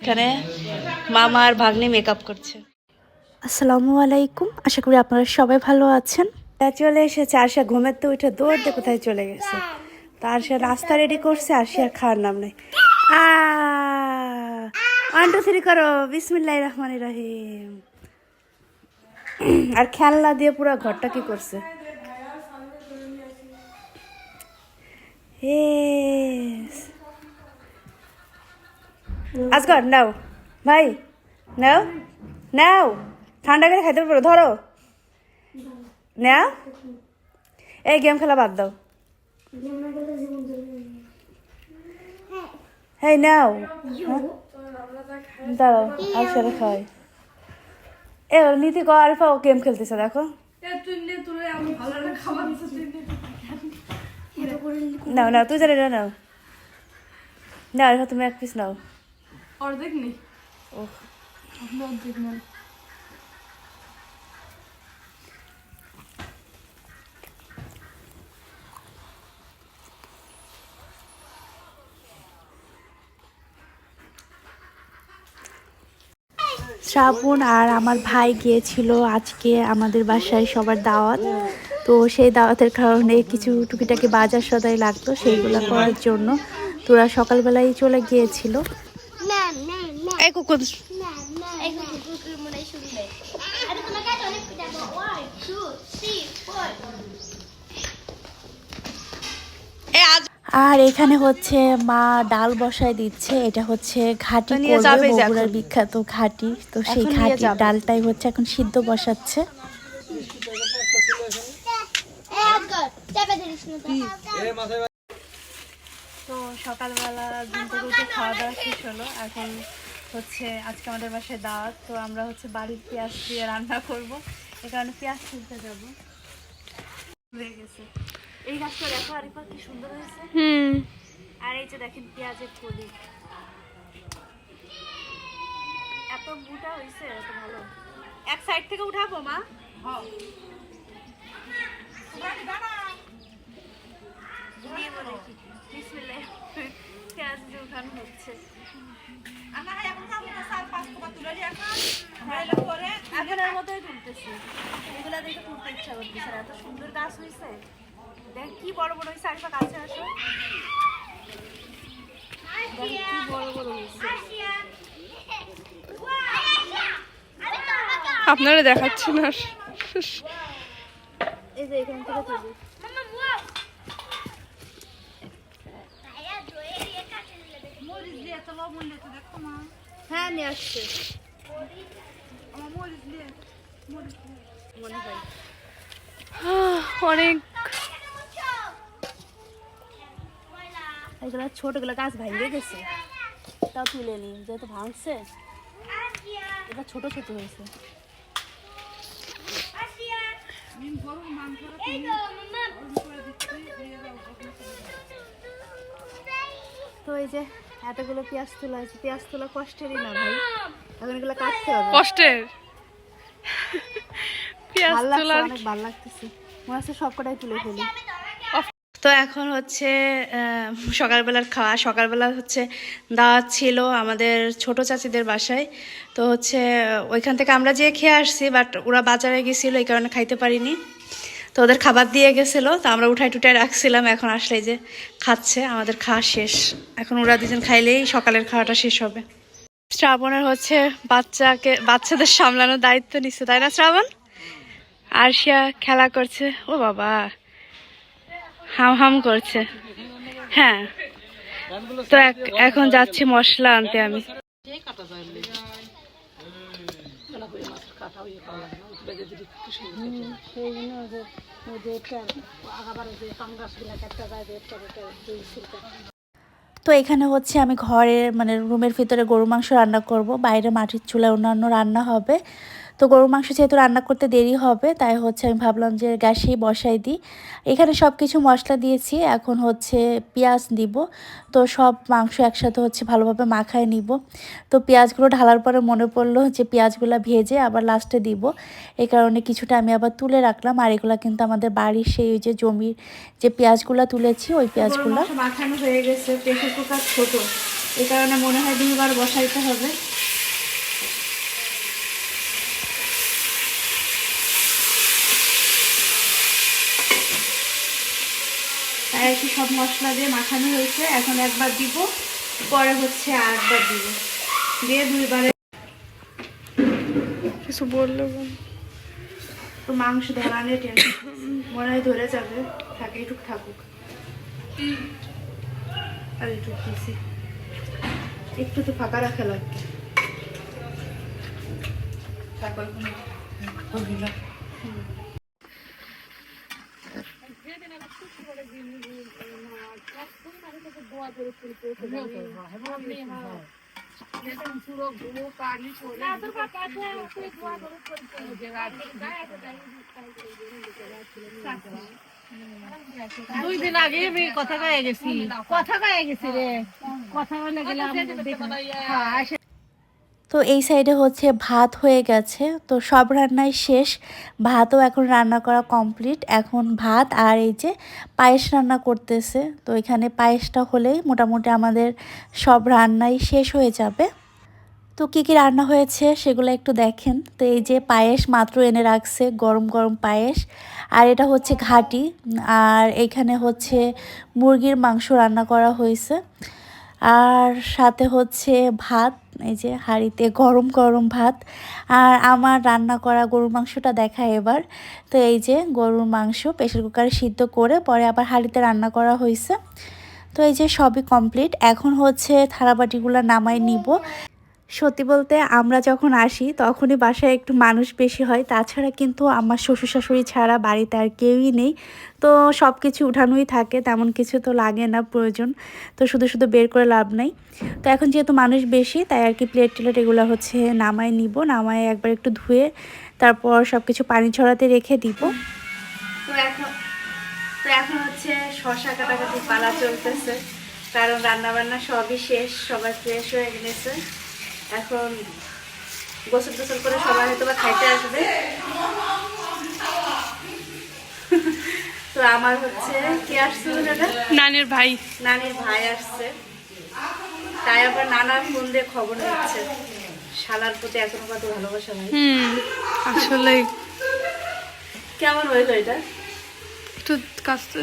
এখানে মামা আর ভাগ্নি মেকআপ করছে। আসসালামু আলাইকুম। আশা করি আপনারা সবাই ভালো আছেন। চলে এসেছে আরশা ঘুমের তো উঠে দৌড় দিয়ে কোথায় চলে গেছে। তা আরশা নাস্তা রেডি করছে আর সে আর খাওয়ার নাম নেই। ওয়ান টু থ্রি করো। বিসমিল্লাহ রহমান রহিম। আর খেলনা দিয়ে পুরো ঘরটা কি করছে? Yes. আজগর নাও ভাই নাও নাও ঠান্ডা করে খাইতে পারো ধরো নাও এই গেম খেলা বাদ দাও হ্যাঁ নাও? দাঁড়াও আর সেটা খাওয়াই এ নীতি কো আরিফা ও গেম খেলতেছে দেখো নাও নাও তুই জানি নাও না আরিফা তুমি এক পিস নাও। অর্ধেক নেই ও অর্ধেক নেন শ্রাবণ আর আমার ভাই গিয়েছিল আজকে আমাদের বাসায় সবার দাওয়াত। তো সেই দাওয়াতের কারণে কিছু টুকিটাকি বাজার সদাই লাগতো সেইগুলো করার জন্য। তোরা সকালবেলায় চলে গিয়েছিল। আর এখানে হচ্ছে মা ডাল বসায় দিচ্ছে। এটা হচ্ছে ঘাটি বগুড়ার বিখ্যাত ঘাটি। তো সেই ঘাটি ডালটাই হচ্ছে এখন সিদ্ধ বসাচ্ছে। তো সকালবেলা ঘুম থেকে উঠে খাওয়া দাওয়া শেষ হলো। এখন হচ্ছে আজকে আমাদের বাসায় দাওয়াত তো আমরা হচ্ছে বাড়ির পেঁয়াজ দিয়ে রান্না করব। এ কারণে পেঁয়াজ তুলতে যাব। হয়ে গেছে। এই গাছটা দেখো আরিফা কি সুন্দর হয়েছে। হুম। আর এই যে দেখেন পেঁয়াজের কলি। এত মোটা হয়েছে এত ভালো। এক সাইড থেকে উঠাবো মা? নিয়ে? বিসমিল্লাহ। পেঁয়াজ উঠানো হচ্ছে? মতোই তুলতেছি। এগুলা দেখে তুলতে ইচ্ছা করতেছে। এত সুন্দর গাছ হয়েছে দেখ কি বড় বড় হয়েছে আরেকবার কাছে আসো। দেখ কি বড় বড় হয়েছে আপনারা দেখাচ্ছি না এই যে এখান থেকে তুলি হ্যাঁ নিয়ে আসছে। অনেক। এগুলো ছোটগুলো গাছ ভাঙে গেছে তাও তুলে নি যেহেতু ভাঙছে এটা ছোট ছোট হয়েছে। তো এই যে এতগুলো পেঁয়াজ তোলা হয়েছে পেঁয়াজ তোলা কষ্টেরই না ভাই। এখন এগুলো কাটতে হবে। কষ্টের? পেঁয়াজ ভালো অনেক ভালো লাগতেছে। মনে হচ্ছে সব কটাই তুলে ফেলি। তো এখন হচ্ছে সকালবেলার খাওয়া। সকালবেলা হচ্ছে দাওয়াত ছিল আমাদের ছোট চাচিদের বাসায়। তো হচ্ছে ওইখান থেকে আমরা যেয়ে খেয়ে আসছি বাট ওরা বাজারে গেছিল এই কারণে খাইতে পারিনি। তো ওদের খাবার দিয়ে গেছিল, তো আমরা উঠাই টুটাই রাখছিলাম, এখন আসলে যে খাচ্ছে, আমাদের খাওয়া শেষ। এখন ওরা দুজন খাইলেই সকালের খাওয়াটা শেষ হবে। শ্রাবণের হচ্ছে বাচ্চাকে, বাচ্চাদের সামলানোর দায়িত্ব নিচ্ছে, তাই না শ্রাবণ? আরশিয়া খেলা করছে, ও বাবা, হাম হাম করছে। হ্যাঁ তো এখন যাচ্ছি মশলা আনতে আমি। তো এখানে হচ্ছে আমি ঘরের মানে রুমের ভিতরে গরু মাংস রান্না করব বাইরে মাটির চুলায় অন্যান্য রান্না হবে। তো গরুর মাংস যেহেতু রান্না করতে দেরি হবে তাই হচ্ছে আমি ভাবলাম যে গ্যাসেই বসাই দিই। এখানে সব কিছু মশলা দিয়েছি এখন হচ্ছে পেঁয়াজ দিব। তো সব মাংস একসাথে হচ্ছে ভালোভাবে মাখায় নিব। তো পেঁয়াজগুলো ঢালার পরে মনে পড়ল যে পেঁয়াজগুলো ভেজে আবার লাস্টে দিব। এই কারণে কিছুটা আমি আবার তুলে রাখলাম আর এগুলো কিন্তু আমাদের বাড়ির সেই ওই যে জমির যে পেঁয়াজগুলো তুলেছি ওই পেঁয়াজগুলো। মাখানো হয়ে গেছে প্রেশার কুকার ছোট। এই কারণে মনে হয় দুইবার বসাইতে হবে। আর কি সব মশলা দিয়ে মাখানো হয়েছে। এখন একবার দিব পরে হচ্ছে আর একবার দিব। দিয়ে দুইবারে কিছু বলল তো মাংস ধরানোর টেনশন মনে হয় ধরে যাবে থাকে একটু থাকুক। আর একটু দিছি। একটু তো ফাঁকা রাখা লাগবে। তারপর কোনো দুই দিন আগে আমি কথা কয়ে গেছি। কথা কয়ে গেছি রে। কথা বলে গেলাম। হ্যাঁ, তো এই সাইডে হচ্ছে ভাত হয়ে গেছে। তো সব রান্নাই শেষ। ভাতও এখন রান্না করা কমপ্লিট। এখন ভাত আর এই যে পায়েস রান্না করতেছে। তো এখানে পায়েসটা হলেই মোটামুটি আমাদের সব রান্নাই শেষ হয়ে যাবে। তো কী কী রান্না হয়েছে সেগুলো একটু দেখেন। তো এই যে পায়েস মাত্র এনে রাখছে, গরম গরম পায়েস। আর এটা হচ্ছে ঘাটি। আর এখানে হচ্ছে মুরগির মাংস রান্না করা হয়েছে। আর সাথে হচ্ছে ভাত, এই যে হাঁড়িতে গরম গরম ভাত। আর আমার রান্না করা গরুর মাংসটা দেখা এবার। তো এই যে গরুর মাংস প্রেশার কুকারে সিদ্ধ করে পরে আবার হাঁড়িতে রান্না করা হয়েছে। তো এই যে সবই কমপ্লিট। এখন হচ্ছে থালাবাটিগুলো নামাই নিব। সত্যি বলতে আমরা যখন আসি, তখনই বাসায় একটু মানুষ বেশি হয়। তাছাড়া কিন্তু আমার শ্বশুর শাশুড়ি ছাড়া বাড়িতে আর কেউই নেই। তো সব কিছু উঠানোই থাকে, তেমন কিছু তো লাগে না প্রয়োজন। তো শুধু শুধু বের করে লাভ নেই। তো এখন যেহেতু মানুষ বেশি, তাই আর কি প্লেট টেলেট এগুলো হচ্ছে নামায় নিব, নামায় একবার একটু ধুয়ে তারপর সব কিছু পানি ছড়াতে রেখে দিব। তো এখন তো এখন হচ্ছে শশা কাটাকাটি পালা চলতেছে। কারণ রান্না বান্না সবই শেষ, সবাই ফ্রেশ হয়ে গেছে। এখন গোসল টোসল করে সবাই হয়তো বা খাইতে আসবে। তো আমার হচ্ছে কে আসছিল সেটা নানের ভাই। নানির ভাই আসছে। তাই আবার নানার ফোন দিয়ে খবর নিচ্ছে। শালার প্রতি এখনও কত ভালোবাসা ভাই। হুম আসলে কেমন হইল এটা? একটু কাছে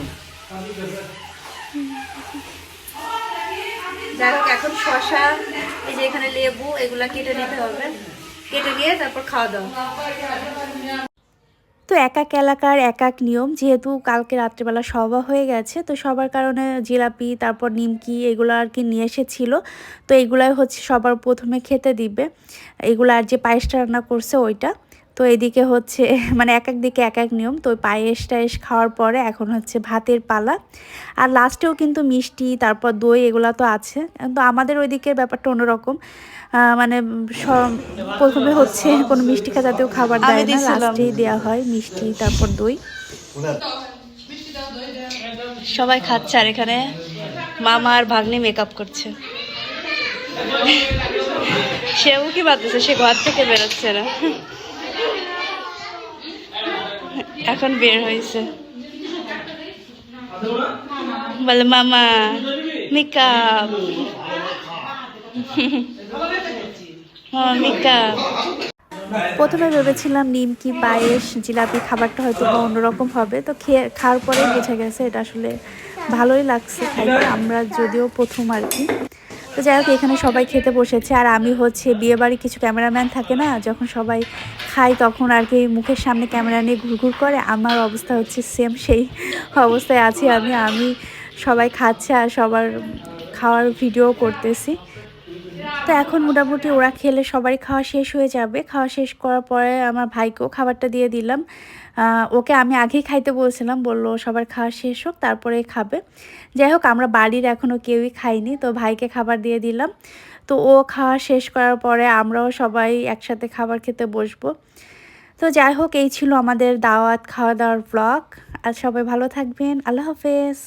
এখন শশা এই যে এখানে লেবু, এগুলা কেটে নিতে হবে। কেটে নিয়ে তারপর খাওয়া দাওয়া। তো এক এক এলাকার এক এক নিয়ম, যেহেতু কালকে রাত্রেবেলা সভা হয়ে গেছে, তো সবার কারণে জিলাপি, তারপর নিমকি, এগুলো আর কি নিয়ে এসেছিল। তো এগুলাই হচ্ছে সবার প্রথমে খেতে দিবে। এগুলো আর যে পায়েসটা রান্না করছে, ওইটা। তো এদিকে হচ্ছে মানে এক এক দিকে এক এক নিয়ম। তো পায়েস টায়েস খাওয়ার পরে এখন হচ্ছে ভাতের পালা। আর লাস্টেও কিন্তু মিষ্টি তারপর দই এগুলো তো আছে। তো আমাদের ওইদিকের ব্যাপারটা অন্যরকম। মানে প্রথমে হচ্ছে কোনো মিষ্টি খা জাতীয় খাবার দেয় না। লাস্টেই দেওয়া হয় মিষ্টি তারপর দই। সবাই খাচ্ছে আর এখানে মামা আর ভাগ্নি মেকআপ করছে। সেও কি বাদতেছে সে ঘর থেকে বেরোচ্ছে না। এখন বের হয়েছে। বলে, মামা, মেকআপ। হ্যাঁ প্রথমে ভেবেছিলাম নিমকি পায়েস, জিলাপি খাবারটা হয়তো বা অন্যরকম হবে। তো খেয়ে, খাওয়ার পরেই বোঝা গেছে এটা আসলে ভালোই লাগছে খাইতে, আমরা যদিও প্রথম আর কি। তো যাই হোক, এখানে সবাই খেতে বসেছে। আর আমি হচ্ছে বিয়ে বাড়ি কিছু ক্যামেরাম্যান থাকে না, যখন সবাই খাই, তখন আর কি মুখের সামনে ক্যামেরা নিয়ে ঘুরঘুর করে। আমার অবস্থা হচ্ছে সেম সেই অবস্থায় আছি আমি। আমি সবাই খাচ্ছে আর সবার খাওয়ার ভিডিও করতেছি। তো এখন মোটামুটি ওরা খেলে সবাই খাওয়া শেষ হয়ে যাবে। খাওয়া শেষ করার পরে আমার ভাইকেও খাবারটা দিয়ে দিলাম। ওকে আমি আগেই খাইতে বলছিলাম, বলল সবার খাওয়া শেষ হোক তারপরে খাবে। যাই হোক, আমরা বাড়ির এখনও কেউই খাইনি, তো ভাইকে খাবার দিয়ে দিলাম। তো ও খাওয়া শেষ করার পরে আমরাও সবাই একসাথে খাবার খেতে বসবো। তো যাই হোক, এই ছিল আমাদের দাওয়াত খাওয়া দাওয়ার ব্লগ আর সবাই ভালো থাকবেন। আল্লাহ হাফেজ।